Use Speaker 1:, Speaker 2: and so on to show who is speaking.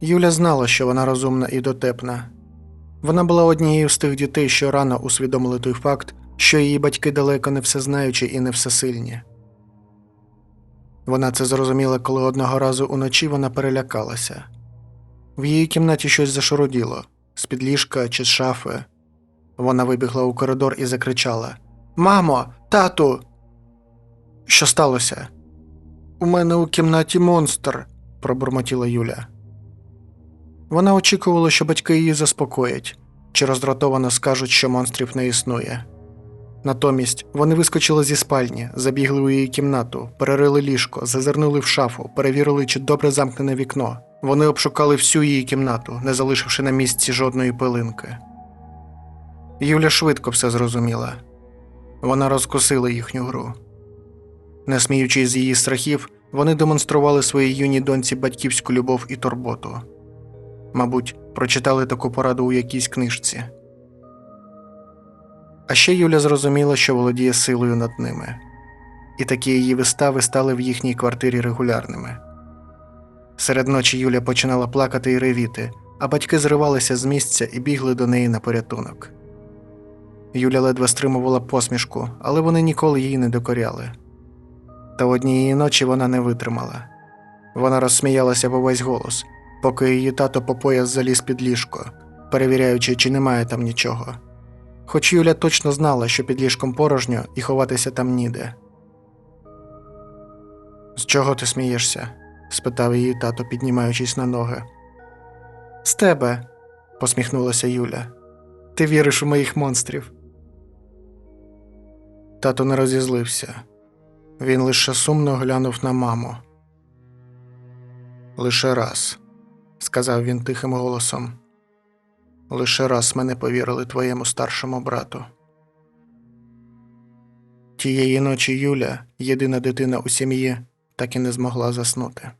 Speaker 1: Юля знала, що вона розумна і дотепна. Вона була однією з тих дітей, що рано усвідомили той факт, що її батьки далеко не всезнаючі і не всесильні. Вона це зрозуміла, коли одного разу уночі вона перелякалася. В її кімнаті щось зашаруділо з під ліжка чи з шафи. Вона вибігла у коридор і закричала: Мамо, тату! Що сталося? У мене у кімнаті монстр, пробурмотіла Юля. Вона очікувала, що батьки її заспокоять чи роздратовано скажуть, що монстрів не існує. Натомість вони вискочили зі спальні, забігли у її кімнату, перерили ліжко, зазирнули в шафу, перевірили, чи добре замкнене вікно. Вони обшукали всю її кімнату, не залишивши на місці жодної пилинки. Юля швидко все зрозуміла. Вона розкусила їхню гру. Не сміючись з її страхів, вони демонстрували своїй юній доньці батьківську любов і турботу. Мабуть, прочитали таку пораду у якійсь книжці. А ще Юля зрозуміла, що володіє силою над ними, і такі її вистави стали в їхній квартирі регулярними. Серед ночі Юля починала плакати і ревіти, а батьки зривалися з місця і бігли до неї на порятунок. Юля ледве стримувала посмішку, але вони ніколи її не докоряли. Та однієї ночі вона не витримала. Вона розсміялася по весь голос, поки її тато по пояс заліз під ліжко, перевіряючи, чи немає там нічого. Хоч Юля точно знала, що під ліжком порожньо і ховатися там ніде. З чого ти смієшся? спитав її тато, піднімаючись на ноги. З тебе, посміхнулася Юля. Ти віриш у моїх монстрів. Тато не розізлився. Він лише сумно глянув на маму. Лише раз, сказав він тихим голосом. Лише раз мене повірили твоєму старшому брату. Тієї ночі Юля, єдина дитина у сім'ї, так і не змогла заснути.